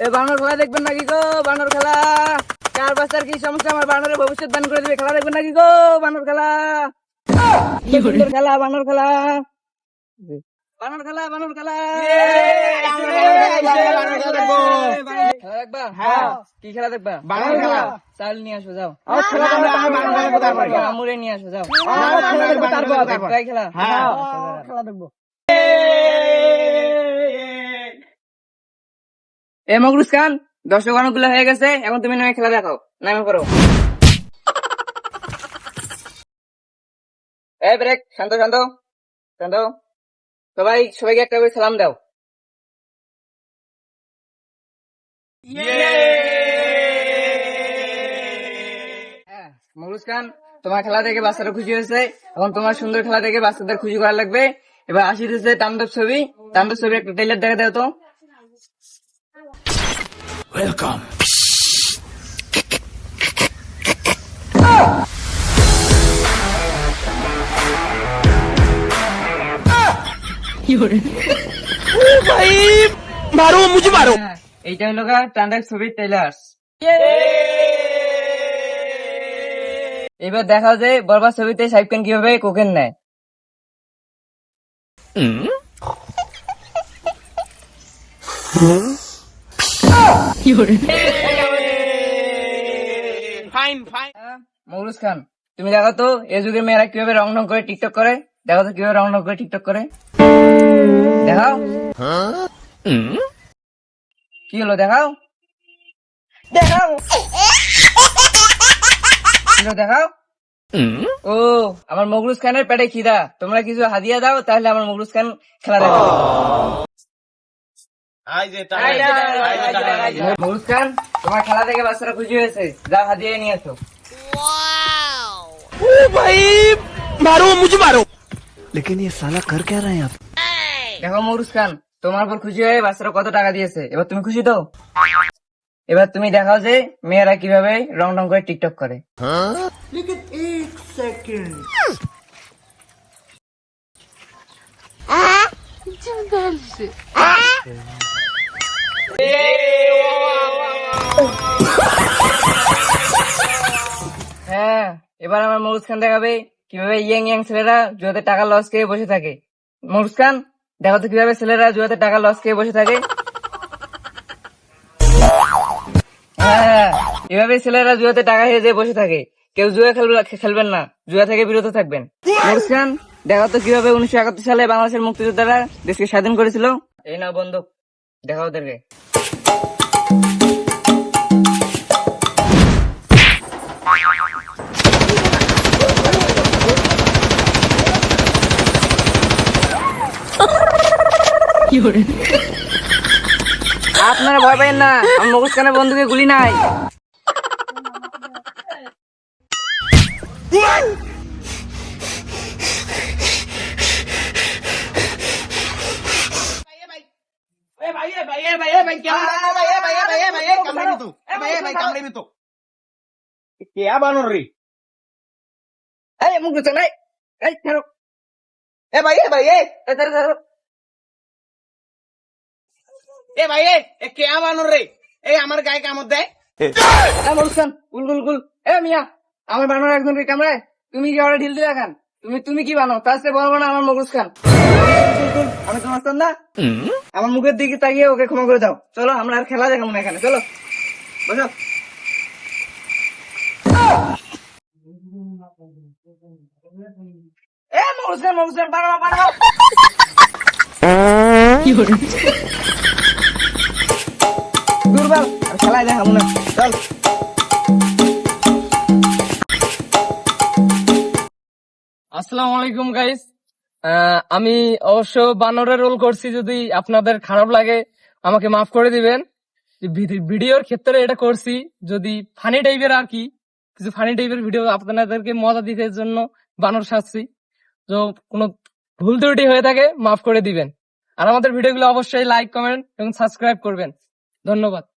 এ বানর খেলা দেখবেন নাকি গো? বানর খেলা। চার বাচ্চার কি সমস্যা? আমার বানরের ভবিষ্যৎ দান করে দিবে। খেলা দেখবেন নাকি গো? বানর খেলা। খেলা বানর খেলা। বানর খেলা বানর খেলা। খেলা দেখবা হ্যাঁ। কি খেলা দেখবা? বানর খেলা। চাল নিয়ে আসো যাও? আমুরে নিয়ে আসো যাও। খেলা দেখব, এ মগরুস খান দর্শক হয়ে গেছে এখন তুমি খেলা দেখাও নামে করো এ ব্রেক শান্ত শান্ত শান্ত। সবাই সবাইকে একটা করে সালাম দাও। হ্যাঁ, খান তোমার খেলা দেখে বাচ্চারা খুশি হয়েছে এখন তোমার সুন্দর খেলা দেখে বাচ্চাদের খুশি করা লাগবে। এবার আসিতেছে তাণ্ডব ছবি। তাণ্ডব ছবি একটা ট্রেলার দেখা দাও তো। মারো মুঝে মারো। হ্যাঁ, এইটা হলো গা তাণ্ডব ছবির ট্রেলার এবার দেখা যায় বরবাদ ছবিতে সাইব খান কীভাবে কোকেন নেয়। ফাইন ফাইন খান তুমি দেখো তো এ যুগের মেয়েরা কীভাবে রং রং করে টিকটক করে? দেখো তো কীভাবে রং রং করে টিকটক করে? দেখাও। কি হলো দেখাও। দেখাও। দেখাও। ও আমার মগরুজ খানের পেটে খিদা। তোমরা কিছু হাদিয়া দাও তাহলে আমার মগরুজ খান খেলা দেখো আই যে তাই মগরুজ খান তোমার খেলা দেখে বাচ্চারা খুশি হয়েছে যাও হাদিয়া নিয়ে আসো ভাই মারো মুঝে মারো लेकिन ये साला कर क्या रहे हैं आप দেখো মরুজ খান তোমার উপর খুশি হয়ে বাচ্চারা কত টাকা দিয়েছে এবার তুমি খুশি তো এবার তুমি দেখাও যে মেয়েরা কিভাবে রং রং করে টিকটক করে হ্যাঁ এবার আমার মরুজ খান দেখাবে কীভাবে ইয়াং ইয়াং ছেলেরা জুয়াতে টাকা লস খেয়ে বসে থাকে। মরুজ খান দেখো তো কীভাবে ছেলেরা জুয়াতে টাকা লস খেয়ে বসে থাকে। হ্যাঁ এভাবে ছেলেরা জুয়াতে টাকা খেয়ে যেয়ে বসে থাকে। কেউ জুয়া খেলবে, খেলবেন না, জুয়া থেকে বিরত থাকবেন। মরুজ খান দেখো তো কীভাবে উনিশশো একাত্তর সালে বাংলাদেশের মুক্তিযোদ্ধারা দেশকে স্বাধীন করেছিল। এই নাও বন্দুক দেখাও ওদেরকে। আপনারা ভয় পাবেন না আমার মগজ কানে বন্ধুকে গুলি নাই। એ ભાઈ એ এ ভাই এ কে আমানুর রে এ আমার গায়ে কামড় দেয় বলছেন গুল গুল গুল এ মিয়া আমার বানর একজন রে কামড়ায় তুমি কি ওরা ঢিল দিয়ে খান তুমি তুমি কি বানো তার সে বলব না আমার মগজ খান আমার মুখের দিকে তাকিয়ে ওকে ক্ষমা করে দাও। চলো, আমরা আর খেলা দেখাবো না এখানে। চলো। বসো। আসসালামু আলাইকুম গাইস আমি অবশ্য বানরের রোল করছি যদি আপনাদের খারাপ লাগে, আমাকে মাফ করে দিবেন। ভিডি- ভিডিওর ক্ষেত্রে এটা করছি যদি ফানি টাইপের আর কি, কিছু ফানি টাইপের ভিডিও আপনাদেরকে মজা দিতে জন্য বানর সাজছি। তো কোনো ভুল ত্রুটি হয়ে থাকে, মাফ করে দিবেন। আর আমাদের ভিডিওগুলো অবশ্যই লাইক কমেন্ট এবং সাবস্ক্রাইব করবেন। ধন্যবাদ।